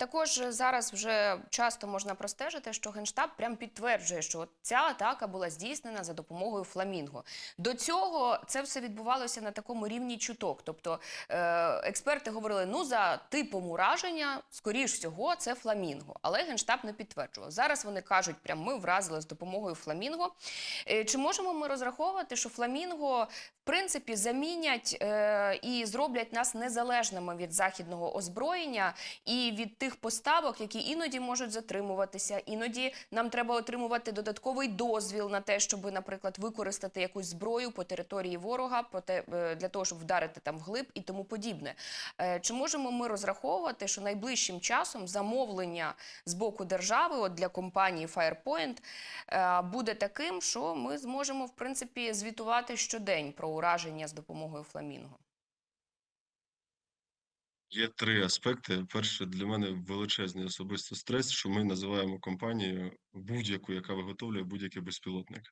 Також зараз вже часто можна простежити, що генштаб прям підтверджує, що ця атака була здійснена за допомогою фламінго. До цього це все відбувалося на такому рівні чуток. Тобто е, експерти говорили, ну за типом ураження, скоріш всього, це фламінго. Але генштаб не підтверджував. Зараз вони кажуть, прям ми вразили з допомогою фламінго. Е, чи можемо ми розраховувати, що фламінго в принципі замінять е, і зроблять нас незалежними від західного озброєння і від тих поставок, які іноді можуть затримуватися. Іноді нам треба отримувати додатковий дозвіл на те, щоб, наприклад, використати якусь зброю по території ворога, по те, е, для того, щоб вдарити там вглиб і тому подібне. Е, Чи можемо ми розраховувати, що найближчим часом замовлення з боку держави, от для компанії Firepoint, е, буде таким, що ми зможемо в принципі звітувати щодень про ураження з допомогою фламінго? Є три аспекти. Перше, для мене величезний особистий стрес, що ми називаємо компанією будь-яку, яка виготовлює будь-який безпілотник.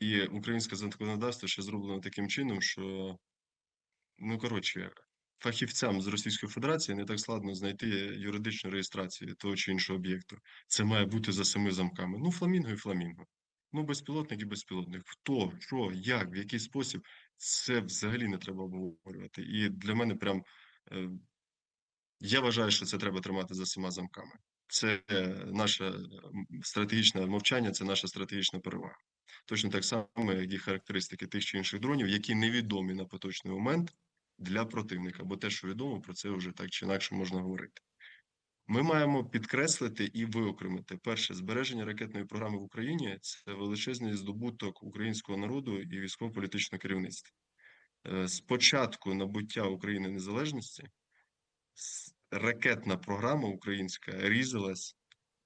І українське законодавство ще зроблено таким чином, що, ну коротше, фахівцям з Російської Федерації не так складно знайти юридичну реєстрацію того чи іншого об'єкту. Це має бути за семи замками. Ну, фламінго і фламінго. Ну, безпілотник і безпілотник. Хто, що, як, в який спосіб, це взагалі не треба обговорювати. І для мене прям. Я вважаю, що це треба тримати за всіма замками. Це е, наше стратегічне мовчання, це наша стратегічна перевага. Точно так само, як і характеристики тих чи інших дронів, які невідомі на поточний момент для противника, бо те, що відомо, про це вже так чи інакше можна говорити. Ми маємо підкреслити і виокремити перше збереження ракетної програми в Україні це величезний здобуток українського народу і військово-політичного керівництва. Е, З початку набуття України незалежності ракетна програма українська різалась,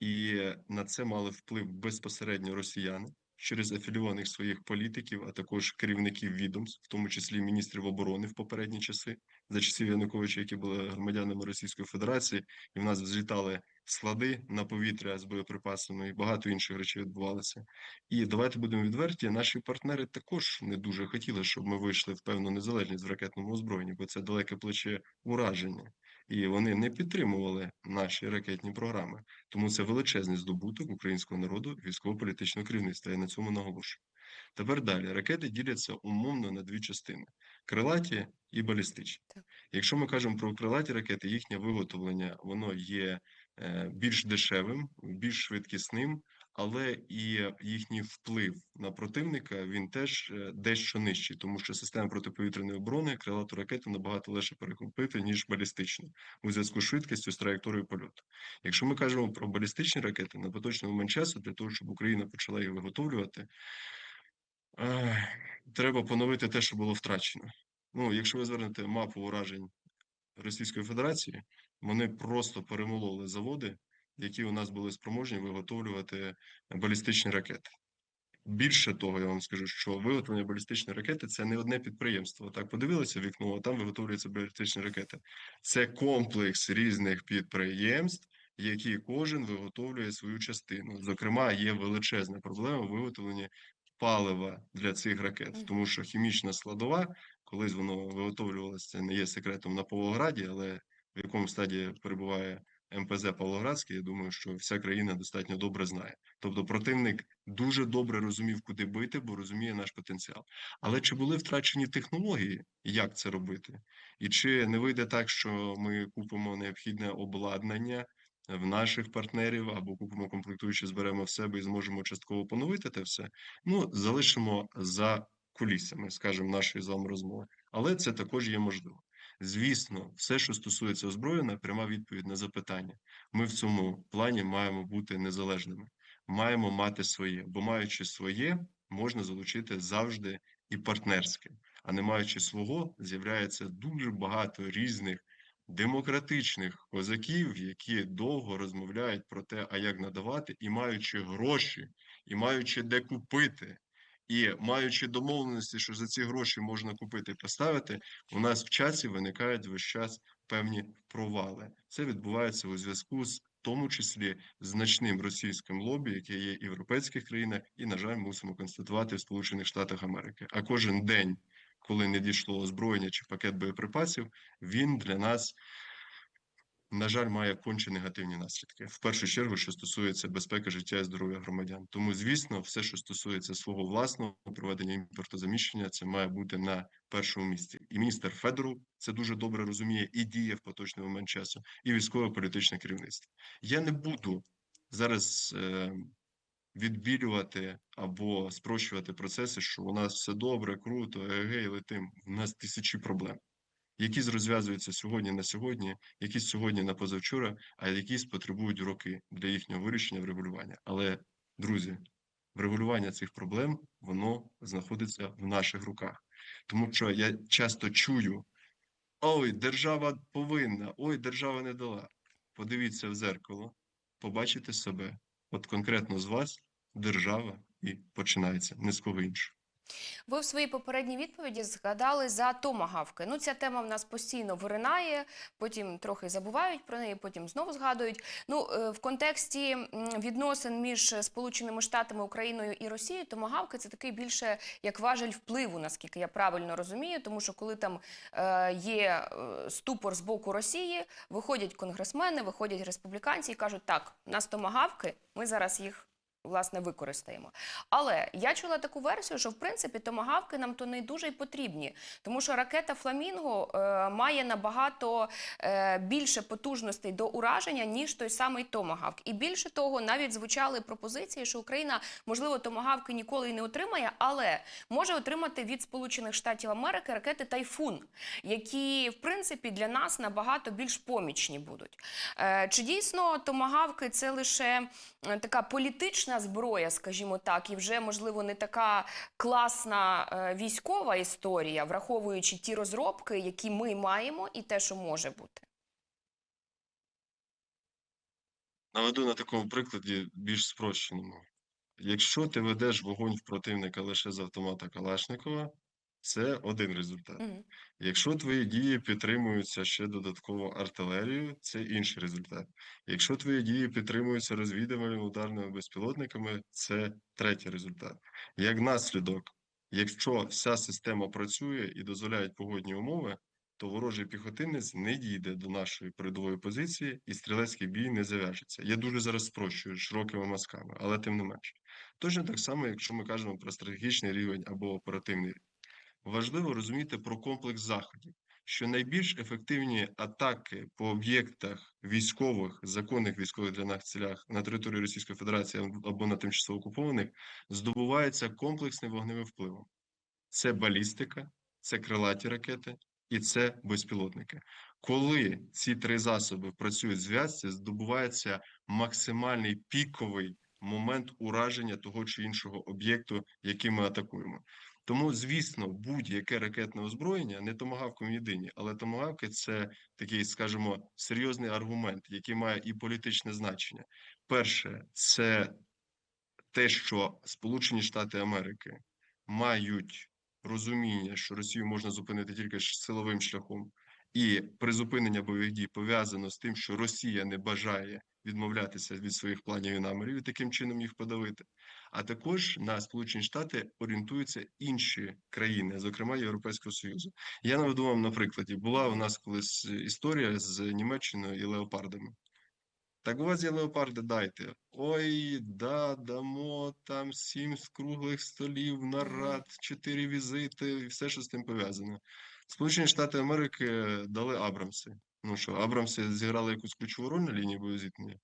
і на це мали вплив безпосередньо росіяни через афілійованих своїх політиків, а також керівників відомств, в тому числі міністрів оборони в попередні часи, за часів Януковича, які були громадянами Російської Федерації, і в нас взлітали склади на повітря з боєприпасами, і багато інших речей відбувалося. І давайте будемо відверті, наші партнери також не дуже хотіли, щоб ми вийшли в певну незалежність в ракетному озброєнні, бо це далеке плече ураження і вони не підтримували наші ракетні програми. Тому це величезний здобуток українського народу, військово-політичного керівництва. Я на цьому наголошую. Тепер далі ракети діляться умовно на дві частини: крилаті і балістичні. Якщо ми кажемо про крилаті ракети, їхнє виготовлення воно є е, більш дешевим, більш швидкісним, але і їхній вплив на противника він теж е, дещо нижчий, тому що система протиповітряної оборони крилату ракету набагато легше перехопити ніж балістичну у зв'язку з швидкістю з траєкторією польоту. Якщо ми кажемо про балістичні ракети на поточний момент часу, для того, щоб Україна почала їх виготовлювати, треба поновити те, що було втрачено. Ну, якщо ви звернете мапу уражень Російської Федерації, вони просто перемололи заводи, які у нас були спроможні виготовлювати балістичні ракети. Більше того, я вам скажу, що виготовлення балістичної ракети це не одне підприємство. Так подивилися вікно, а там виготовлюються балістичні ракети. Це комплекс різних підприємств, які кожен виготовлює свою частину. Зокрема, є величезна проблема в виготовленні палива для цих ракет, тому що хімічна складова, колись воно виготовлювалося, це не є секретом на Павлограді, але в якому стадії перебуває МПЗ Павлоградський, я думаю, що вся країна достатньо добре знає. Тобто противник дуже добре розумів, куди бити, бо розуміє наш потенціал. Але чи були втрачені технології, як це робити? І чи не вийде так, що ми купимо необхідне обладнання в наших партнерів або купимо комплектуючі, зберемо в себе і зможемо частково поновити те все? Ну, залишимо за кулісами, скажімо, нашої з вами розмови. Але це також є можливо. Звісно, все, що стосується озброєння, пряма відповідь на запитання. Ми в цьому плані маємо бути незалежними, маємо мати своє, бо маючи своє, можна залучити завжди і партнерське, а не маючи свого, з'являється дуже багато різних демократичних козаків, які довго розмовляють про те, а як надавати, і маючи гроші, і маючи де купити. І маючи домовленості, що за ці гроші можна купити і поставити, у нас в часі виникають весь час певні провали. Це відбувається у зв'язку з в тому числі значним російським лобі, яке є в європейських країнах, і, на жаль, мусимо констатувати в Сполучених Штатах Америки. А кожен день, коли не дійшло озброєння чи пакет боєприпасів, він для нас на жаль, має конче негативні наслідки. В першу чергу, що стосується безпеки життя і здоров'я громадян. Тому, звісно, все, що стосується свого власного проведення імпортозаміщення, це має бути на першому місці. І міністр Федоров це дуже добре розуміє і діє в поточний момент часу, і військово-політичне керівництво. Я не буду зараз е, відбілювати або спрощувати процеси, що у нас все добре, круто, егей, летим. У нас тисячі проблем, якісь розв'язуються сьогодні на сьогодні, якісь сьогодні на позавчора, а якісь потребують роки для їхнього вирішення врегулювання. Але, друзі, врегулювання цих проблем воно знаходиться в наших руках, тому що я часто чую: ой, держава повинна, ой, держава не дала. Подивіться в зеркало, побачите себе. От конкретно з вас держава і починається, не з кого іншого. Ви в своїй попередній відповіді згадали за томагавки. Ну, ця тема в нас постійно виринає, потім трохи забувають про неї, потім знову згадують. Ну, е, в контексті відносин між Сполученими Штатами, Україною і Росією, томагавки це такий більше як важель впливу, наскільки я правильно розумію. Тому що коли там е, є е, ступор з боку Росії, виходять конгресмени, виходять республіканці і кажуть, так, у нас томагавки, ми зараз їх власне використаємо. Але я чула таку версію, що в принципі томагавки нам то не дуже й потрібні, тому що ракета Фламінго е, має набагато е, більше потужностей до ураження, ніж той самий томагавк. І більше того, навіть звучали пропозиції, що Україна, можливо, томагавки ніколи й не отримає, але може отримати від Сполучених Штатів Америки ракети Тайфун, які в принципі для нас набагато більш помічні будуть. Е, Чи дійсно томагавки це лише е, така політична зброя, скажімо так, і вже можливо не така класна е, військова історія, враховуючи ті розробки, які ми маємо, і те, що може бути? Наведу на такому прикладі більш спрощеному. Якщо ти ведеш вогонь в противника лише з автомата Калашникова, це один результат. Мгм. Якщо твої дії підтримуються ще додатково артилерією, це інший результат. Якщо твої дії підтримуються розвідувальними ударними безпілотниками, це третій результат. Як наслідок, якщо вся система працює і дозволяють погодні умови, то ворожий піхотинець не дійде до нашої передової позиції і стрілецький бій не зав'яжеться. Я дуже зараз спрощую широкими мазками, але тим не менше. Точно так само, якщо ми кажемо про стратегічний рівень або оперативний рівень. Важливо розуміти про комплекс заходів, що найбільш ефективні атаки по об'єктах військових, законних військових для нас цілях на території Російської Федерації або на тимчасово окупованих здобуваються комплексним вогневим впливом. Це балістика, це крилаті ракети і це безпілотники. Коли ці три засоби працюють в зв'язці, здобувається максимальний піковий момент ураження того чи іншого об'єкту, який ми атакуємо. Тому, звісно, будь-яке ракетне озброєння не томагавком єдині, але томагавки це такий, скажімо, серйозний аргумент, який має і політичне значення. Перше, це те, що Сполучені Штати Америки мають розуміння, що Росію можна зупинити тільки силовим шляхом, і призупинення бойових дій пов'язано з тим, що Росія не бажає відмовлятися від своїх планів і намірів і таким чином їх подавити. А також на Сполучені Штати орієнтуються інші країни, зокрема Європейського Союзу. Я наведу вам на прикладі. Була у нас колись історія з Німеччиною і леопардами. Так у вас є леопарди, дайте. Ой, да, дамо там сім круглих столів, нарад, чотири візити, і все, що з тим пов'язано. Сполучені Штати Америки дали Абрамси. Ну що, Абрамси зіграли якусь ключову роль на лінії боєзіткнення?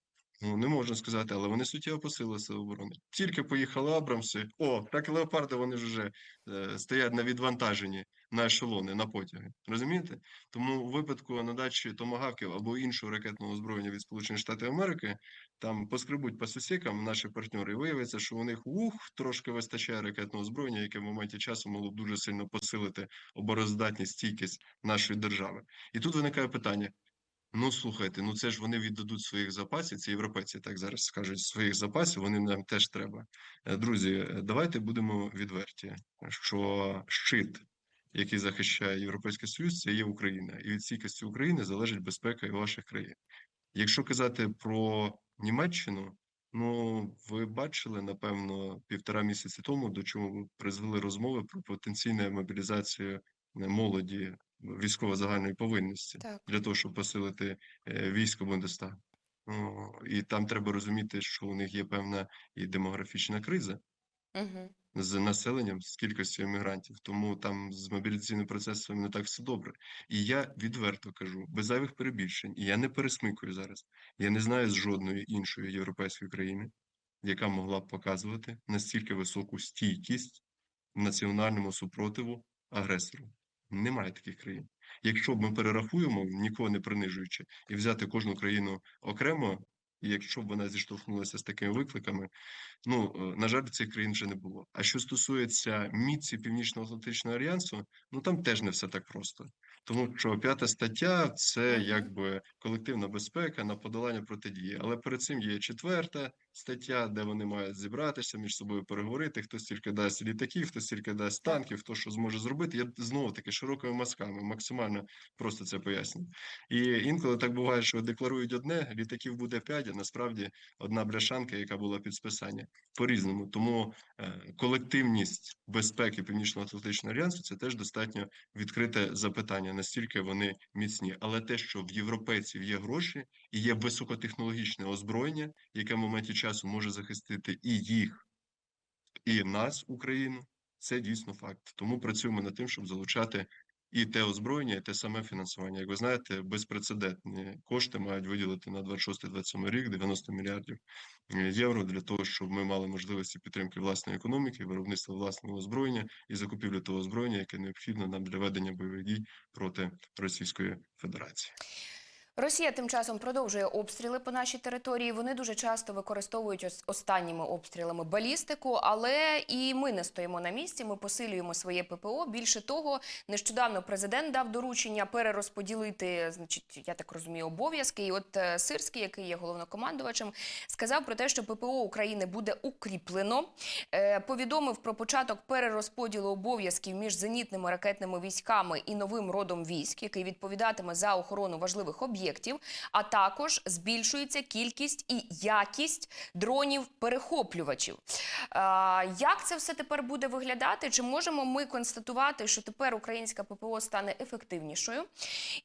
Ну, не можна сказати, але вони суттєво посилили сили оборони. Тільки поїхали Абрамси. О, так і леопарди вони ж вже е, стоять на відвантаженні на ешелони, на потяги. Розумієте? Тому у випадку надачі томагавків або іншого ракетного озброєння від Сполучених Штатів Америки там поскребуть по сусікам наші партнери, і виявиться, що у них ух, трошки вистачає ракетного озброєння, яке в моменті часу могло б дуже сильно посилити обороздатність, стійкість нашої держави. І тут виникає питання: ну слухайте, ну це ж вони віддадуть своїх запасів. Це європейці так зараз скажуть своїх запасів. Вони нам теж треба. Е, Друзі, е, давайте будемо відверті, що щит. Який захищає Європейський Союз, це є Україна, і від стійкості України залежить безпека і ваших країн. Якщо казати про Німеччину, ну ви бачили напевно півтора місяці тому, до чого призвели розмови про потенційну мобілізацію е, молоді військово-загальної повинності Так. для того, щоб посилити е, військо Бундестаг. О, І там треба розуміти, що у них є певна і демографічна криза Угу. з населенням, з кількістю емігрантів, тому там з мобілізаційним процесом не так все добре. І я відверто кажу, без зайвих перебільшень, і я не пересмикую зараз. Я не знаю з жодної іншої європейської країни, яка могла б показувати настільки високу стійкість національному супротиву агресору. Немає таких країн. Якщо б ми перерахуємо, нікого не принижуючи, і взяти кожну країну окремо, і якщо б вона зіштовхнулася з такими викликами, ну е, на жаль, цих країн вже не було. А що стосується міці Північно-Атлантичного альянсу, ну там теж не все так просто. Тому що п'ята стаття це якби колективна безпека на подолання протидії. Але перед цим є четверта стаття, де вони мають зібратися між собою переговорити. Хто стільки дасть літаків, хто стільки дасть танків, хто що зможе зробити. Я знову таки широкими мазками, максимально просто це пояснюю. І інколи так буває, що декларують одне, літаків буде п'ять, а насправді одна бляшанка, яка була під списання по-різному. Тому е, колективність безпеки Північно-Атлантичного альянсу це теж достатньо відкрите запитання, настільки вони міцні. Але те, що в європейців є гроші і є високотехнологічне озброєння, яке в моменті часу може захистити і їх, і нас, Україну, це дійсно факт. Тому працюємо над тим, щоб залучати. І те озброєння, і те саме фінансування. Як ви знаєте, безпрецедентні кошти мають виділити на 26-27 рік 90 мільярдів е, євро для того, щоб ми мали можливості підтримки власної економіки, виробництва власного озброєння і закупівлі того озброєння, яке необхідно нам для ведення бойових дій проти Російської Федерації. Росія тим часом продовжує обстріли по нашій території. Вони дуже часто використовують ос- останніми обстрілами балістику, але і ми не стоїмо на місці. Ми посилюємо своє ППО. Більше того, нещодавно президент дав доручення перерозподілити, значить, я так розумію, обов'язки. І от е, Сирський, який є головнокомандувачем, сказав про те, що ППО України буде укріплено. Е, Повідомив про початок перерозподілу обов'язків між зенітними ракетними військами і новим родом військ, який відповідатиме за охорону важливих об'єктів. А також збільшується кількість і якість дронів-перехоплювачів. Е, Як це все тепер буде виглядати? Чи можемо ми констатувати, що тепер українська ППО стане ефективнішою?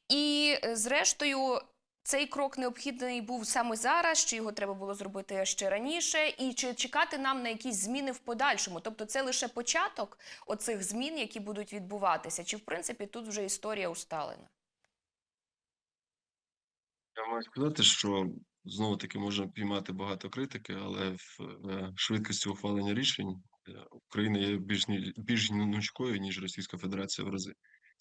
І е, зрештою. Цей крок необхідний був саме зараз, чи його треба було зробити ще раніше, і чи чекати нам на якісь зміни в подальшому? Тобто, це лише початок оцих змін, які будуть відбуватися, чи в принципі тут вже історія усталена? Я маю сказати, що знову таки можна піймати багато критики, але в швидкості ухвалення рішень е, Україна є більш більш гнучкою, ніж Російська Федерація в рази.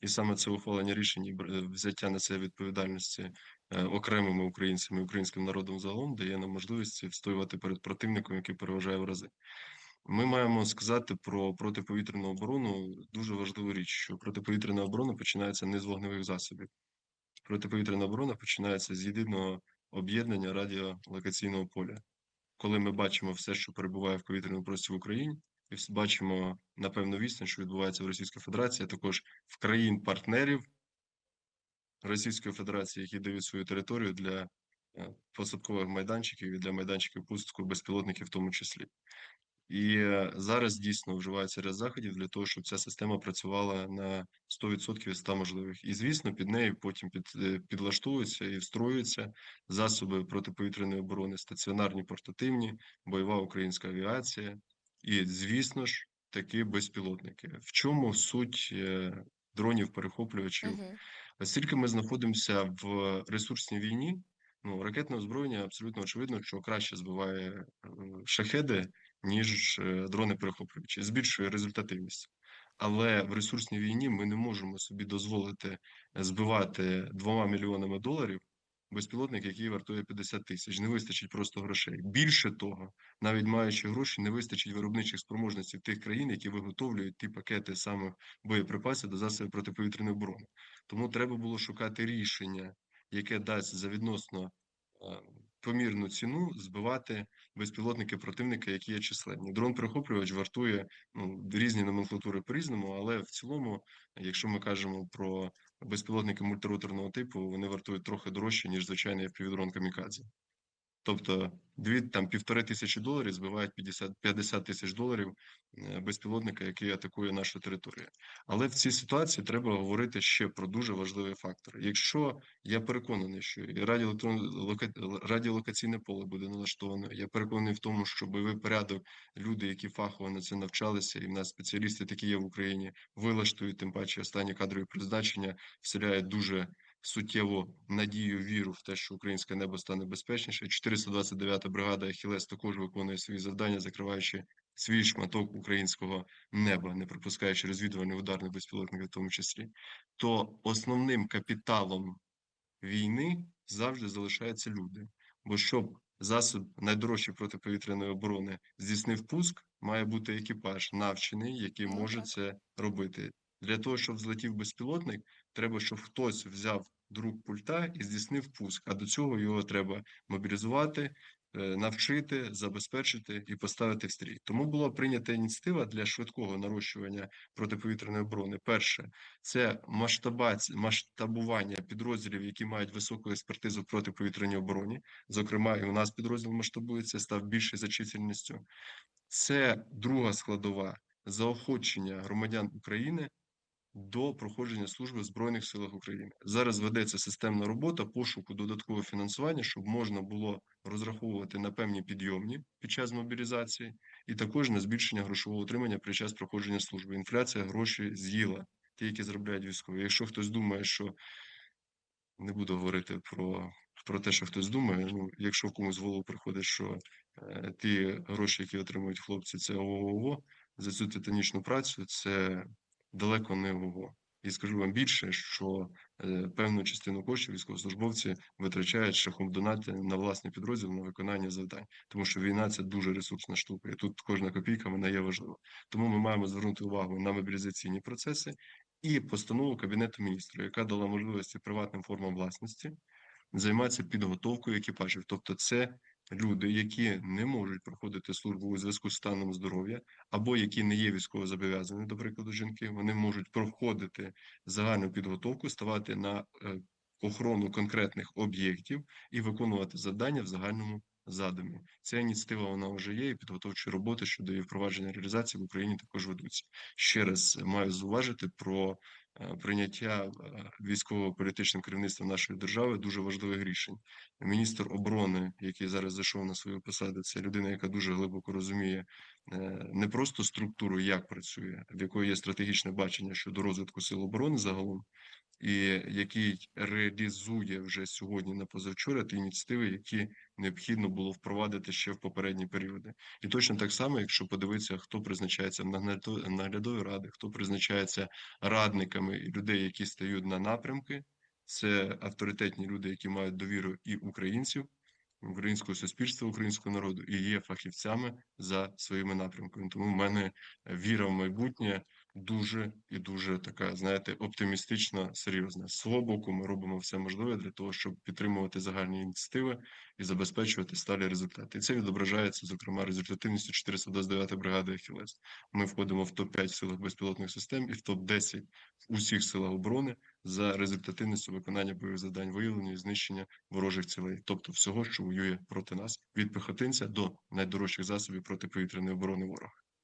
І саме це ухвалення рішень і е, взяття на себе відповідальності е, окремими українцями, українським народом загалом дає нам можливість відстоювати перед противником, який переважає в рази. Ми маємо сказати про протиповітряну оборону дуже важливу річ, що протиповітряна оборона починається не з вогневих засобів. Протиповітряна оборона починається з єдиного об'єднання радіолокаційного поля. Коли ми бачимо все, що перебуває в повітряному просторі в Україні, і бачимо на певну відстань, що відбувається в Російській Федерації, а також в країн-партнерів Російської Федерації, які дають свою територію для е, посадкових майданчиків і для майданчиків пустку безпілотників, в тому числі. І е, зараз дійсно вживається ряд заходів для того, щоб ця система працювала на 100% із 100 можливих. І звісно, під нею потім під, е, підлаштовуються і встроюються засоби протиповітряної оборони, стаціонарні, портативні, бойова українська авіація, і, звісно ж, такі безпілотники. В чому суть е, дронів перехоплювачів? Угу. Оскільки ми знаходимося в ресурсній війні, ну ракетне озброєння абсолютно очевидно, що краще збиває шахеди, ніж е, дрони перехоплювачі, збільшує результативність. Але в ресурсній війні ми не можемо собі дозволити збивати двома мільйонами доларів безпілотник, який вартує 50 тисяч. Не вистачить просто грошей. Більше того, навіть маючи гроші, не вистачить виробничих спроможностей тих країн, які виготовлюють ті пакети самих боєприпасів до засобів протиповітряної оборони. Тому треба було шукати рішення, яке дасть за відносно е, помірну ціну збивати безпілотники противника, які є численні. Дрон перехоплювач вартує ну, різні номенклатури по-різному, але в цілому, якщо ми кажемо про безпілотники мультирутерного типу, вони вартують трохи дорожче, ніж звичайний FPV-дрон камікадзе. Тобто дві там півтори тисячі доларів збивають 50, 50 тисяч доларів е, безпілотника, який атакує нашу територію. Але в цій ситуації треба говорити ще про дуже важливий фактор. Якщо я переконаний, що радіолокаційне поле буде налаштоване, я переконаний в тому, що бойовий порядок, люди, які фахово на це навчалися, і в нас спеціалісти такі є в Україні, вилаштують тим паче останні кадрові призначення, вселяють дуже суттєву надію, віру в те, що українське небо стане безпечніше. 429-та бригада Ахілес також виконує свої завдання, закриваючи свій шматок українського неба, не пропускаючи розвідувальний ударний безпілотник, в тому числі. То основним капіталом війни завжди залишаються люди. Бо щоб засіб найдорожчий протиповітряної оборони здійснив пуск, має бути екіпаж навчений, який Ну, може це робити. Для того, щоб злетів безпілотник, треба, щоб хтось взяв друк пульта і здійснив пуск. А до цього його треба мобілізувати, е, навчити, забезпечити і поставити в стрій. Тому була прийнята ініціатива для швидкого нарощування протиповітряної оборони. Перше це масштабування підрозділів, які мають високу експертизу в протиповітряній обороні. Зокрема, і у нас підрозділ масштабується, став більший за чисельністю. Це друга складова заохочення громадян України до проходження служби в Збройних силах України. Зараз ведеться системна робота пошуку додаткового фінансування, щоб можна було розраховувати на певні підйомні під час мобілізації, і також на збільшення грошового утримання під час проходження служби. Інфляція гроші з'їла, ті, які заробляють військові. Якщо хтось думає, що не буду говорити про, про те, що хтось думає. Ну, якщо в комусь в голову приходить, що е, ті гроші, які отримують хлопці, це ООО за цю титанічну працю, це далеко не ООО. І скажу вам більше, що е, певну частину коштів військовослужбовці витрачають шляхом донати на власний підрозділ на виконання завдань, тому що війна це дуже ресурсна штука, і тут кожна копійка вона є важлива. Тому ми маємо звернути увагу на мобілізаційні процеси і постанову Кабінету міністрів, яка дала можливості приватним формам власності займатися підготовкою екіпажів. Тобто, це люди, які не можуть проходити службу у зв'язку з станом здоров'я, або які не є військово зобов'язані, до прикладу, жінки, вони можуть проходити загальну підготовку, ставати на е, охорону конкретних об'єктів і виконувати завдання в загальному задумі. Ця ініціатива вона вже є, і підготовчі роботи щодо її впровадження реалізації в Україні також ведуться. Ще раз маю зауважити про е, прийняття е, військово-політичним керівництвом нашої держави дуже важливих рішень. Міністр оборони, який зараз зайшов на свою посаду, це людина, яка дуже глибоко розуміє е, не просто структуру, як працює, в якої є стратегічне бачення щодо розвитку сил оборони загалом, і який реалізує вже сьогодні на позавчора ті ініціативи, які необхідно було впровадити ще в попередні періоди. І точно так само, якщо подивитися, хто призначається наглядові ради, хто призначається радниками людей, які стають на напрямки, це авторитетні люди, які мають довіру і українців, українського суспільства, українського народу, і є фахівцями за своїми напрямками. Тому в мене віра в майбутнє дуже і дуже така, знаєте, оптимістична, серйозна. Свого боку, ми робимо все можливе для того, щоб підтримувати загальні ініціативи і забезпечувати сталі результати. І це відображається, зокрема, результативністю 429 бригади Ахілес. Ми входимо в топ 5 силах безпілотних систем і в топ 10 в усіх силах оборони за результативністю виконання бойових завдань, виявлення і знищення ворожих цілей, тобто всього, що воює проти нас, від піхотинця до найдорожчих засобів протиповітряної оборони ворога.